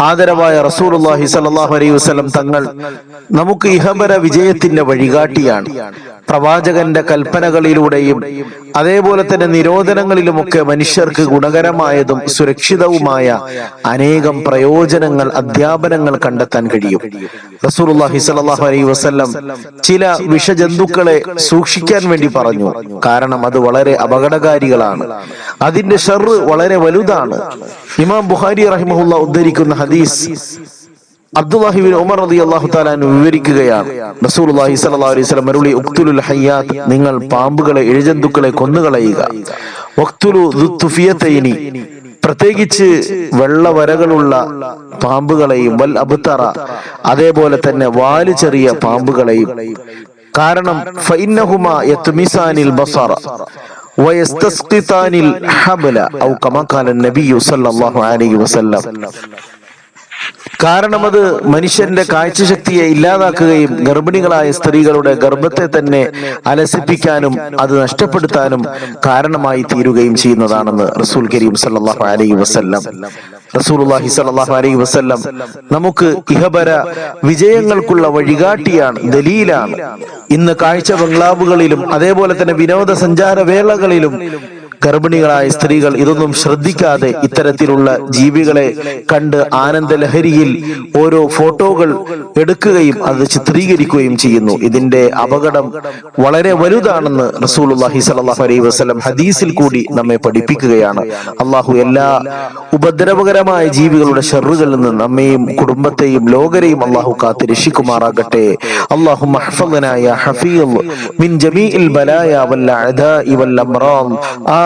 ആദരവായ റസൂലുള്ളാഹി സ്വല്ലല്ലാഹു അലൈഹി വസല്ലം തങ്ങൾ നമുക്ക് ഇഹബര വിജയത്തിന്റെ വഴികാട്ടിയാണ്. പ്രവാചകന്റെ കൽപ്പനകളിലൂടെയും അതേപോലെ തന്നെ നിരോധനങ്ങളിലുമൊക്കെ മനുഷ്യർക്ക് ഗുണകരമായതും സുരക്ഷിതവുമായ അനേകം പ്രയോജനങ്ങൾ അധ്യാപനങ്ങൾ കണ്ടെത്താൻ കഴിയും. റസൂലുള്ളാഹി സ്വല്ലല്ലാഹു അലൈഹി വസല്ലം ചില വിഷജന്തുക്കളെ സൂക്ഷിക്കാൻ വേണ്ടി പറഞ്ഞു. കാരണം അത് വളരെ അപകടകാരികളാണ്. അതിന്റെ ഷെറ് വളരെ വലുതാണ്. ഇമാം ബുഹാരി റഹിമഹുല്ല ഉദ്ധരിക്കുന്ന ഹദീസ് അബ്ദുല്ലാഹിബിൻ ഉമർ അലി അള്ളാഹു താലാൻ വിവരിക്കുകയാണ്. സ്വല്ലല്ലാഹു അലൈഹി വസല്ലം മരുളി ഉക്തുലുൽ ഹയ്യാത്ത് നിങ്ങൾ പാമ്പുകളെ എഴുജന്തുക്കളെ കൊന്നുകളയുക. വക്തുലു ദുത്തുഫിയത്തൈനി പ്രത്യേകിച്ച് വെള്ളവരകളുള്ള പാമ്പുകളെയും വൽ അബുത്തറ അതേപോലെ തന്നെ വാൽ ചെറിയ പാമ്പുകളെയും. കാരണം ഫൈന്നഹുമ യത്മിസാനിൽ ബസറ വയസ്തസ്ഖിതാനിൽ ഹബല ഔ കമാ ഖാല നബിയു സല്ലല്ലാഹു അലൈഹി വസല്ലം കാരണം അത് മനുഷ്യന്റെ കാഴ്ചശക്തിയെ ഇല്ലാതാക്കുകയും ഗർഭിണികളായ സ്ത്രീകളുടെ ഗർഭത്തെ തന്നെ അലസിപ്പിക്കാനും അത് നഷ്ടപ്പെടുത്താനും കാരണമായി തീരുകയും ചെയ്യുന്നതാണെന്ന് റസൂൽ കരീം സല്ലല്ലാഹു അലൈഹി വസല്ലം. റസൂലുള്ളാഹി സല്ലല്ലാഹു അലൈഹി വസല്ലം നമുക്ക് ഇഹബര വിജയങ്ങൾക്കുള്ള വഴികാട്ടിയാണ് ദലീലാണ്. ഇന്ന് കാഴ്ച ബംഗ്ലാവുകളിലും അതേപോലെ തന്നെ വിനോദസഞ്ചാര വേളകളിലും ഗർഭിണികളായ സ്ത്രീകൾ ഇതൊന്നും ശ്രദ്ധിക്കാതെ ഇത്തരത്തിലുള്ള ജീവികളെ കണ്ട് ആനന്ദലഹരിയിൽ ഓരോ ഫോട്ടോകൾ എടുക്കുകയും അത് ചിത്രീകരിക്കുകയും ചെയ്യുന്നു. ഇതിന്റെ അപകടം വളരെ വലുതാണെന്ന് റസൂലുല്ലാഹി സലാഹു അലൈഹി വസ്ലം ഹദീസിൽ കൂടി നമ്മെ പഠിപ്പിക്കുകയാണ്. അള്ളാഹു എല്ലാ ഉപദ്രവകരമായ ജീവികളുടെ ഷെറുകളിൽ നിന്ന് നമ്മയും കുടുംബത്തെയും ലോകരെയും അള്ളാഹു കാത്ത് രക്ഷിക്കുമാറാകട്ടെ. അള്ളാഹു ഹഫീൽ മിൻ ജമീഇൽ ബലായ വല്ല അദാഇ ആ